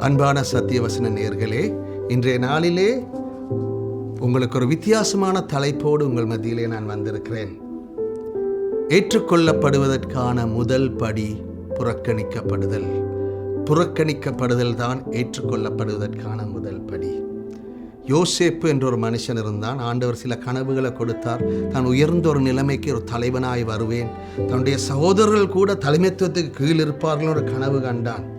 அன்பான சத்தியவசன நேர்களே இன்றைய நாளிலே உங்களுக்கு ஒரு வித்தியாசமான தலைப்போடு உங்கள் மத்தியிலே நான் வந்திருக்கிறேன். ஏற்றுக்கொள்ளப்படுவதற்கான முதல் படி புறக்கணிக்கப்படுதல். புறக்கணிக்கப்படுதல் தான் ஏற்றுக்கொள்ளப்படுவதற்கான முதல் படி. யோசேப்பு என்ற ஒரு மனுஷன் இருந்தான். ஆண்டவர் சில கனவுகளை கொடுத்தார். தான் உயர்ந்த ஒரு நிலைமைக்கு ஒரு தலைவனாய் வருவேன். தன்னுடைய சகோதரர்கள் கூட தலைமைத்துவத்துக்கு கீழ் இருப்பார்கள் ஒரு கனவு கண்டான்.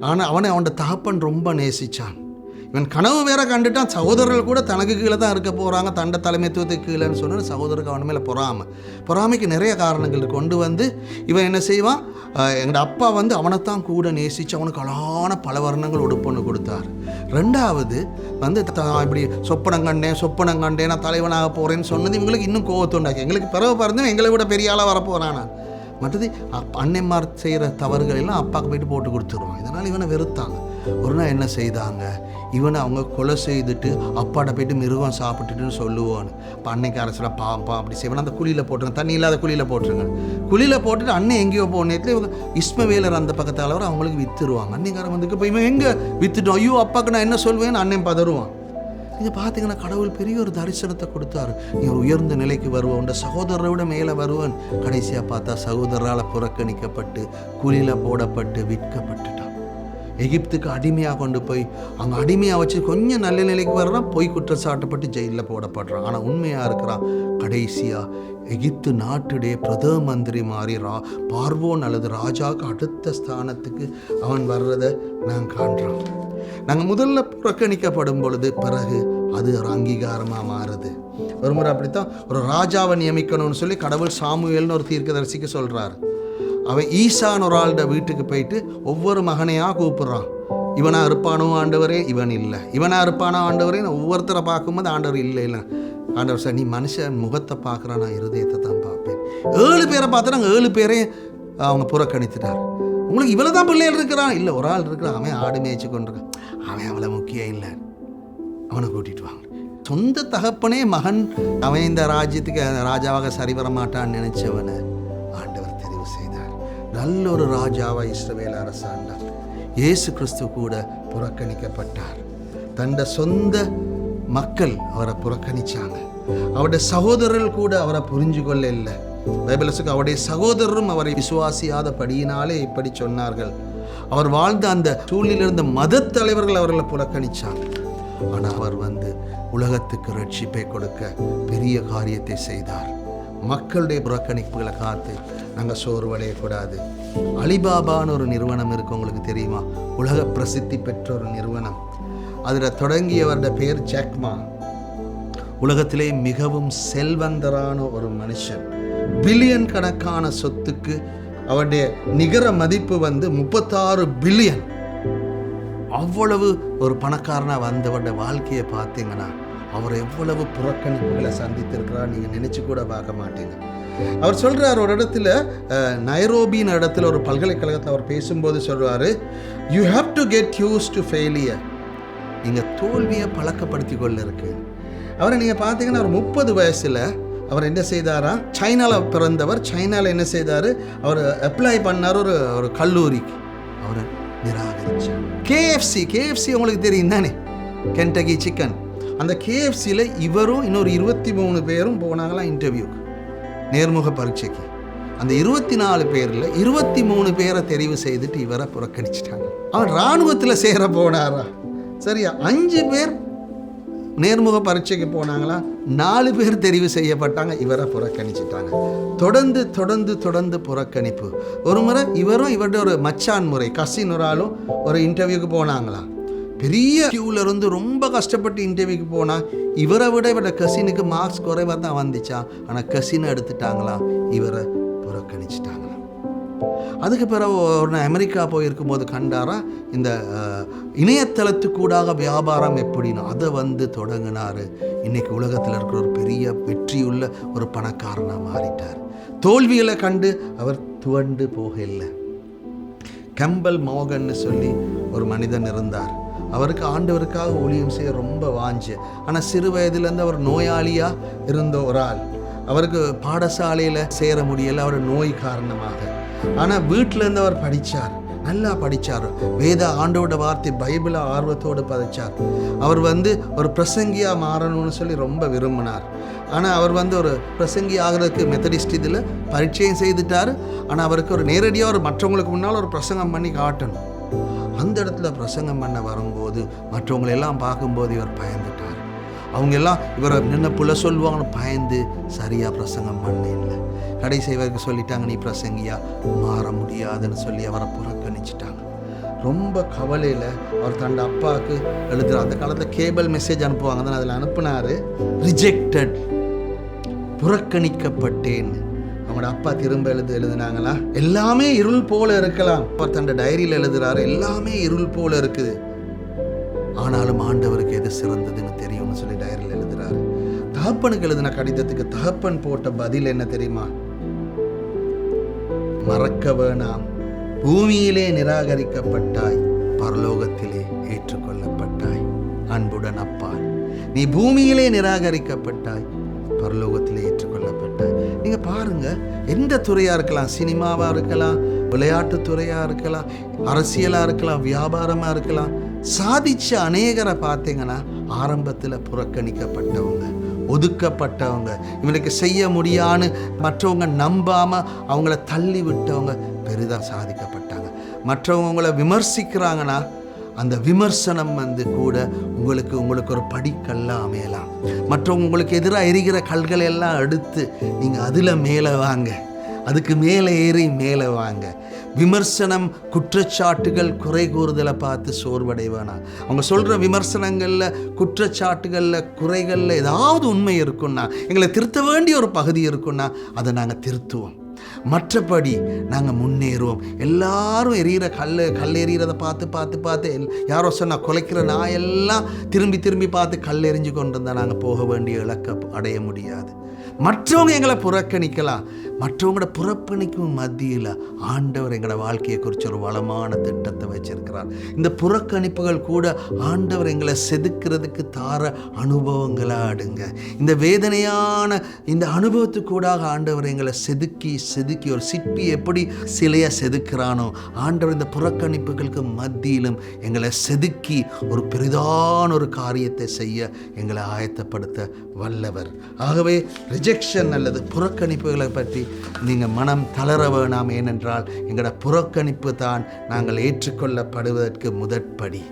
ஆனால் அவனை அவனோட தகப்பன் ரொம்ப நேசிச்சான். இவன் கனவு வேற கண்டுட்டான். சகோதரர்கள் கூட தனக்கு கீழே தான் இருக்க போகிறாங்க தண்ட தலைமைத்துவத்துக்கு கீழேன்னு சொன்னால் சகோதரருக்கு அவன் மேலே பொறாமை. பொறாமைக்கு நிறைய காரணங்கள் கொண்டு வந்து இவன் என்ன செய்வான்? எங்களோட அப்பா வந்து அவனைத்தான் கூட நேசித்து அவனுக்கு அழகான பல வர்ணங்கள் உடுப்புன்னு கொடுத்தார். ரெண்டாவது வந்து த- இப்படி சொப்பனம் கண்டேன் சொப்பனம் கண்டேன் நான் தலைவனாக போகிறேன்னு சொன்னது இவங்களுக்கு இன்னும் கோவத்துண்டாக்கி எங்களுக்கு பிறகு பிறந்தவன் எங்களை விட பெரிய ஆளாக வரப்போகிறானா மற்றது அப்- அன்னைமார் செய்கிற தவறுகள் எல்லாம் அப்பாவுக்கு போயிட்டு போட்டு கொடுத்துருவான். இதனால் இவனை வெறுத்தாங்க. ஒரு நாள் என்ன செய்தாங்க? இவனை அவங்க கொலை செய்துட்டு அப்பாட்ட போயிட்டு மிருகம் சாப்பிட்டுட்டுன்னு சொல்லுவோன்னு. இப்போ அன்னைக்கு அரசில் பாப்பா அப்படி செய்வான். அந்த குழியில் போட்டுருங்க. தண்ணி இல்லாத குழியில் போட்டுருங்க. குழியில் போட்டுட்டு அண்ணன் எங்கேயோ போன நேரத்தில் இவங்க இஸ்மவேலர் அந்த பக்கத்தால் வர அவங்களுக்கு விற்றுருவாங்க அன்னைக்காரன் வந்து இப்போ இவன் எங்கே விற்றுட்டோம் ஐயோ அப்பாவுக்கு நான் என்ன சொல்வேன்னு அண்ணன் பதறுவான். நீங்கள் பார்த்தீங்கன்னா கடவுள் பெரிய ஒரு தரிசனத்தை கொடுத்தாரு. நீ ஒரு உயர்ந்த நிலைக்கு வருவன் உண்ட சகோதரரை விட மேலே வருவன் கடைசியாக பார்த்தா சகோதரரால் புறக்கணிக்கப்பட்டு குழியில் போடப்பட்டு விற்கப்பட்டுட்டான். எகிப்துக்கு அடிமையாக கொண்டு போய் அவங்க அடிமையாக வச்சு கொஞ்சம் நல்ல நிலைக்கு வர்றான் பொய் குற்றச்சாட்டப்பட்டு ஜெயிலில் போடப்படுறான். ஆனால் உண்மையாக இருக்கிறான் கடைசியாக எகிப்து நாட்டுடைய பிரதம மந்திரி மாறி ரா பார்வோன் அல்லது ராஜாவுக்கு அடுத்த ஸ்தானத்துக்கு அவன் வர்றதை நான் காண்றான். நாங்கள் முதல்ல புறக்கணிக்கப்படும் பொழுது பிறகு அது ஒரு அங்கீகாரமாக மாறுது. ஒரு முறை அப்படித்தான் ஒரு ராஜாவை நியமிக்கணும்னு சொல்லி கடவுள் சாமுவேல்னு ஒரு தீர்க்கதரிசிக்கு சொல்கிறார் அவன் ஈசான் ஒரு ஆள்கிட்ட வீட்டுக்கு போயிட்டு ஒவ்வொரு மகனையாக கூப்பிடுறான். இவனாக இருப்பானோ ஆண்டவரே? இவன் இல்லை. இவனாக இருப்பானோ ஆண்டவரே நான் ஒவ்வொருத்தரை பார்க்கும்போது ஆண்டவர் இல்லை இல்லை. ஆண்டவர் சார் நீ மனுஷன் முகத்தை பார்க்குறான் நான் இருதயத்தை தான் பார்ப்பேன். ஏழு பேரை பார்த்தா நாங்கள் ஏழு பேரையும் அவங்க புறக்கணித்துட்டார். உங்களுக்கு இவ்வளோ தான் பிள்ளைகள் இருக்கிறான் இல்லை ஒரு ஆள் இருக்கிறான். அவன் ஆடு மேய்ச்சி கொண்டிருக்கான். அவன் அவ்வளோ முக்கியம் இல்லை. அவனை கூட்டிட்டு வாங்க. சொந்த தகப்பனே மகன். அவன் இந்த ராஜ்யத்துக்கு ராஜாவாக சரிவர மாட்டான்னு நினைச்சவனை ஆண்டவர் தெரிவு செய்தார். நல்ல ஒரு ராஜாவா இஸ்ரவேல் அரசாண்டார் இயேசு கிறிஸ்து கூட புறக்கணிக்கப்பட்டார். தண்ட சொந்த மக்கள் அவரை புறக்கணிச்சாங்க. அவருடைய சகோதரர்கள் கூட அவரை புரிஞ்சு கொள்ள இல்லை. பைபிளஸுக்கு அவருடைய சகோதரரும் அவரை விசுவாசியாதபடியினாலே இப்படி சொன்னார்கள். அவர் வாழ்ந்த அந்த சூழ்நிலையில் இருந்த மத தலைவர்கள் அவர்களை புறக்கணிச்சாங்க. ஆனால் அவர் வந்து உலகத்துக்கு ரட்சிப்பை கொடுக்க பெரிய காரியத்தை செய்தார். மக்களுடைய புறக்கணிப்புகளை காத்து நாங்கள் சோர்வடையக்கூடாது அலிபாபான்னு ஒரு நிறுவனம் இருக்கு உங்களுக்கு தெரியுமா? உலக பிரசித்தி பெற்ற ஒரு நிறுவனம். அதில் தொடங்கியவருடைய பேர் ஜாக்மா உலகத்திலே மிகவும் செல்வந்தரான ஒரு மனுஷன். பில்லியன் கணக்கான சொத்துக்கு அவருடைய நிகர மதிப்பு வந்து முப்பத்தாறு பில்லியன். அவ்வளவு ஒரு பணக்காரனாக வந்தவருடைய வாழ்க்கையை பார்த்தீங்கன்னா அவர் எவ்வளவு புறக்கணிப்புகளை சந்தித்திருக்கிறார் நீங்கள் நினைச்சு கூட பார்க்க மாட்டீங்க. அவர் சொல்றார் ஒரு இடத்துல நைரோபின் இடத்துல ஒரு பல்கலைக்கழகத்தில் அவர் பேசும்போது சொல்றாரு you have to get used to failure நீங்கள் தோல்வியை பழக்கப்படுத்தி கொள்ள இருக்கு அவரை நீங்கள் பார்த்தீங்கன்னா ஒரு முப்பது வயசில் அவர் என்ன செய்தாரா? சைனாவில் பிறந்தவர். சைனாவில் என்ன செய்தார்? அவர் அப்ளை பண்ணார் ஒரு ஒரு கல்லூரிக்கு. அவரை நிராகரிச்சார். கேஎஃப்சி கேஎஃப்சி உங்களுக்கு தெரியும் தானே? கென்டகி சிக்கன் அந்த கேஎஃப்சியில் இவரும் இன்னொரு இருபத்தி மூணு பேரும் போனாங்களாம் இன்டர்வியூக்கு நேர்முக பரீட்சைக்கு. அந்த இருபத்தி நாலு பேரில் இருபத்தி மூணு பேரை தெரிவு செய்துட்டு இவரை புறக்கணிச்சிட்டாங்க. அவன் இராணுவத்தில் சேர போனாரா? சரியா அஞ்சு பேர் நேர்முக பரீட்சைக்கு போனாங்களா? நாலு பேர் தெரிவு செய்யப்பட்டாங்க. இவரை புறக்கணிச்சிட்டாங்க. தொடர்ந்து தொடர்ந்து தொடர்ந்து புறக்கணிப்பு. ஒரு முறை இவரும் இவருடைய ஒரு மச்சான் முறை கசின் ஒரு ஆளும் ஒரு இன்டர்வியூக்கு போனாங்களா? பெரிய கியூவில் இருந்து ரொம்ப கஷ்டப்பட்டு இன்டர்வியூக்கு போனால் இவரை விட இவரோட கசினுக்கு மார்க்ஸ் குறைவாக தான் வந்துச்சா? ஆனால் கசினை எடுத்துட்டாங்களாம் இவரை புறக்கணிச்சிட்டாங்களாம் அதுக்கு பிறகு ஒரு அமெரிக்கா போயிருக்கும் போது கண்டாரா இந்த இணையதளத்துக்கூடாக வியாபாரம் எப்படின்னு அதை வந்து தொடங்கினார். இன்னைக்கு உலகத்தில் இருக்கிற ஒரு பெரிய வெற்றியுள்ள ஒரு பணக்காரனாக மாறிட்டார். தோல்விகளை கண்டு அவர் துவண்டு போகலை கெம்பல் மோகன்னு சொல்லி ஒரு மனிதன் இருந்தார். அவருக்கு ஆண்டவருக்காக ஊழியம் செய்ய ரொம்ப வாஞ்சு. ஆனால் சிறு வயதுலேருந்து அவர் நோயாளியாக இருந்த ஒரு ஆள். அவருக்கு பாடசாலையில் சேர முடியலை அவர் நோய் காரணமாக. ஆனால் வீட்டிலேருந்து அவர் படித்தார் நல்லா படித்தார் வேத ஆண்டோட வார்த்தை பைபிளை ஆர்வத்தோடு பதிச்சார். அவர் வந்து ஒரு பிரசங்கியாக மாறணும்னு சொல்லி ரொம்ப விரும்பினார். ஆனால் அவர் வந்து ஒரு பிரசங்கி ஆகிறதுக்கு மெத்தடிஸ்ட் இதில் பரீட்சையும் செய்துட்டார். ஆனால் அவருக்கு ஒரு நேரடியாக ஒரு மற்றவங்களுக்கு முன்னால் ஒரு பிரசங்கம் பண்ணி காட்டணும். அந்த இடத்துல பிரசங்கம் பண்ண வரும்போது மற்றவங்களெல்லாம் பார்க்கும்போது இவர் பயந்துட்டார். அவங்க எல்லாம் இவரை நின்று புள்ள சொல்லுவாங்கன்னு பயந்து சரியாக பிரசங்கம் பண்ணேன்ல. கடைசி இவருக்கு சொல்லிட்டாங்க நீ பிரசங்கியா? மாற முடியாதுன்னு சொல்லி அவரை புறக்கணிச்சிட்டாங்க. ரொம்ப கவலையில் அவர் தன் அப்பாவுக்கு எழுதுற அந்த காலத்தில் கேபிள் மெசேஜ் அனுப்புவாங்க தான் அதில் அனுப்புனார் ரிஜெக்டட் புறக்கணிக்கப்பட்டேன் அவங்களோட அப்பா திரும்ப எழுது எழுதுனாங்களா? எல்லாமே இருள் போல இருக்கலாம். அவர் தன் டைரியில் எழுதுறாரு எல்லாமே இருள் போல இருக்குது. ஆனாலும் ஆண்டவருக்கு எது சிறந்ததுன்னு தெரியும்னு சொல்லி டைரியில் எழுதுறாரு. தகப்பனுக்கு எழுதின கடிதத்துக்கு தகப்பன் போட்ட பதில் என்ன தெரியுமா? மறக்க வேணாம். பூமியிலே நிராகரிக்கப்பட்டாய் பரலோகத்திலே ஏற்றுக்கொள்ளப்பட்டாய். அன்புடன் அப்பா நீ பூமியிலே நிராகரிக்கப்பட்டாய் பரலோகத்திலே ஏற்றுக்கொள்ளப்பட்டாய். நீங்க பாருங்க எந்த துறையா இருக்கலாம் சினிமாவா இருக்கலாம் விளையாட்டு துறையா இருக்கலாம் அரசியலா இருக்கலாம் வியாபாரமா இருக்கலாம் சாதிச்ச அநேகரை பார்த்தீங்கன்னா ஆரம்பத்தில் புறக்கணிக்கப்பட்டவங்க ஒதுக்கப்பட்டவங்க இவனுக்கு செய்ய முடியான்னு மற்றவங்க நம்பாமல் அவங்கள தள்ளி விட்டவங்க பெரிதாக சாதிக்கப்பட்டாங்க. மற்றவங்க உங்களை விமர்சிக்கிறாங்கன்னா அந்த விமர்சனம் வந்து கூட உங்களுக்கு உங்களுக்கு ஒரு படிக்கல்லாம் அமையலாம். மற்றவங்க உங்களுக்கு எதிராக எரிகிற கல்களை எல்லாம் எடுத்து நீங்கள் அதில் மேலே வாங்க. அதுக்கு மேலே ஏறி மேலே வாங்க. விமர்சனம் குற்றச்சாட்டுகள் குறை கூறுதலை பார்த்து சோர்வடைவானா? அவங்க சொல்கிற விமர்சனங்களில் குற்றச்சாட்டுகளில் குறைகளில் ஏதாவது உண்மை இருக்குன்னா எங்களை திருத்த வேண்டிய ஒரு பகுதி இருக்குன்னா அதை நாங்கள் திருத்துவோம். மற்றபடி நாங்கள் முன்னேறுவோம். எல்லாரும் எரியிற கல் கல் எறிகிறத பார்த்து பார்த்து பார்த்து எல்- யாரோ சொன்னால் குலைக்கிற நாயெல்லாம் திரும்பி திரும்பி பார்த்து கல் எறிஞ்சு கொண்டு இருந்தால் நாங்கள் போக வேண்டிய இலக்கை அடைய முடியாது. மற்றவங்க எங்களை புறக்கணிக்கலாம். மற்றவங்களோட புறக்கணிக்கும் மத்தியில் ஆண்டவர் எங்களோட வாழ்க்கையை குறித்து ஒரு வளமான திட்டத்தை வச்சிருக்கிறார். இந்த புறக்கணிப்புகள் கூட ஆண்டவர் எங்களை செதுக்கிறதுக்கு தார அனுபவங்களா ஆடுங்க இந்த வேதனையான இந்த அனுபவத்துக்கூடாக ஆண்டவர் எங்களை செதுக்கி செதுக்கி ஒரு சிற்பி எப்படி சிலையை செதுக்கிறானோ ஆண்டவர் இந்த புறக்கணிப்புகளுக்கு மத்தியிலும் எங்களை செதுக்கி ஒரு பெரிதான ஒரு காரியத்தை செய்ய எங்களை ஆயத்தப்படுத்த வல்லவர். ஆகவே ரிஜெக்ஷன் அல்லது புறக்கணிப்புகளை பற்றி நீங்கள் மனம் தளர வேணாம் ஏனென்றால் எங்களோட புறக்கணிப்பு தான் நாங்கள் ஏற்றுக்கொள்ளப்படுவதற்கு முதற்படி.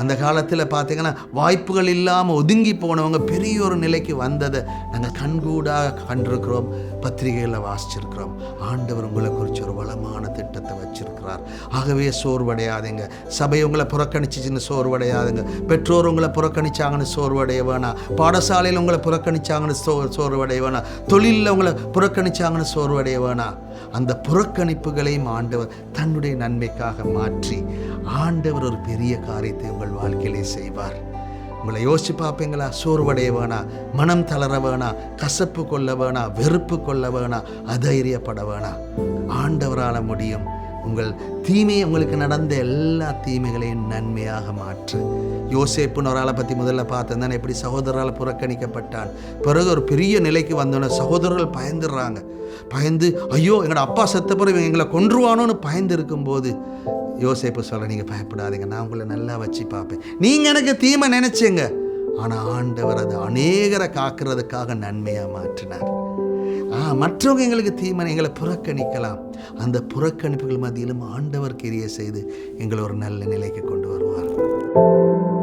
அந்த காலத்தில் பார்த்தீங்கன்னா வாய்ப்புகள் இல்லாமல் ஒதுங்கி போனவங்க பெரிய ஒரு நிலைக்கு வந்ததை நாங்கள் கண்கூடாக கண்டிருக்கிறோம் பத்திரிகைகளில் வாசிச்சிருக்கிறோம். ஆண்டவர் உங்களை குறித்து ஒரு வளமான திட்டத்தை வச்சிருக்கிறார். ஆகவே சோர்வடையாதீங்க. சபை உங்களை புறக்கணிச்சிச்சின்னு சோர்வடையாதுங்க. பெற்றோர் உங்களை புறக்கணிச்சாங்கன்னு சோர்வடைய வேணாம். பாடசாலையில் உங்களை புறக்கணிச்சாங்கன்னு சோ சோர்வடைய வேணாம். தொழிலில் உங்களை புறக்கணிச்சாங்கன்னு சோர் வேணாம் அந்த புறக்கணிப்புகளையும் ஆண்டவர் தன்னுடைய நன்மைக்காக மாற்றி ஆண்டவர் ஒரு பெரிய காரியத்தை உங்கள் வாழ்க்கையிலே செய்வார். உங்களை யோசிச்சு பார்ப்பீங்களா? சோர்வடைய வேணா மனம் தளர வேணா கசப்பு கொள்ள வேணா வெறுப்பு கொள்ள வேணா அதைரியப்பட வேணா ஆண்டவரால முடியும். உங்கள் தீமை உங்களுக்கு நடந்த எல்லா தீமைகளையும் நன்மையாக மாற்று. யோசேப்புன்னு ஒரு ஆளை பற்றி முதல்ல பார்த்தேன். தானே எப்படி சகோதரரால் புறக்கணிக்கப்பட்டான். பிறகு ஒரு பெரிய நிலைக்கு வந்தோன்னே சகோதரர்கள் பயந்துடுறாங்க. பயந்து ஐயோ எங்களோட அப்பா செத்த பிறகு எங்களை கொன்றுவானோன்னு பயந்து இருக்கும்போது யோசேப்பு சொல்ல நீங்கள் பயப்படாதீங்க. நான் உங்களை நல்லா வச்சு பார்ப்பேன். நீங்கள் எனக்கு தீமை நினைச்சீங்க. ஆனால் ஆண்டவர் அது அநேகரை காக்கிறதுக்காக நன்மையாக மாற்றினார். மற்றவங்க எங்களுக்கு தீமனை எங்களை புறக்கணிக்கலாம். அந்த புறக்கணிப்புகள் மத்தியிலும் ஆண்டவர் கிரியை செய்து எங்களை ஒரு நல்ல நிலைக்கு கொண்டு வருவார்.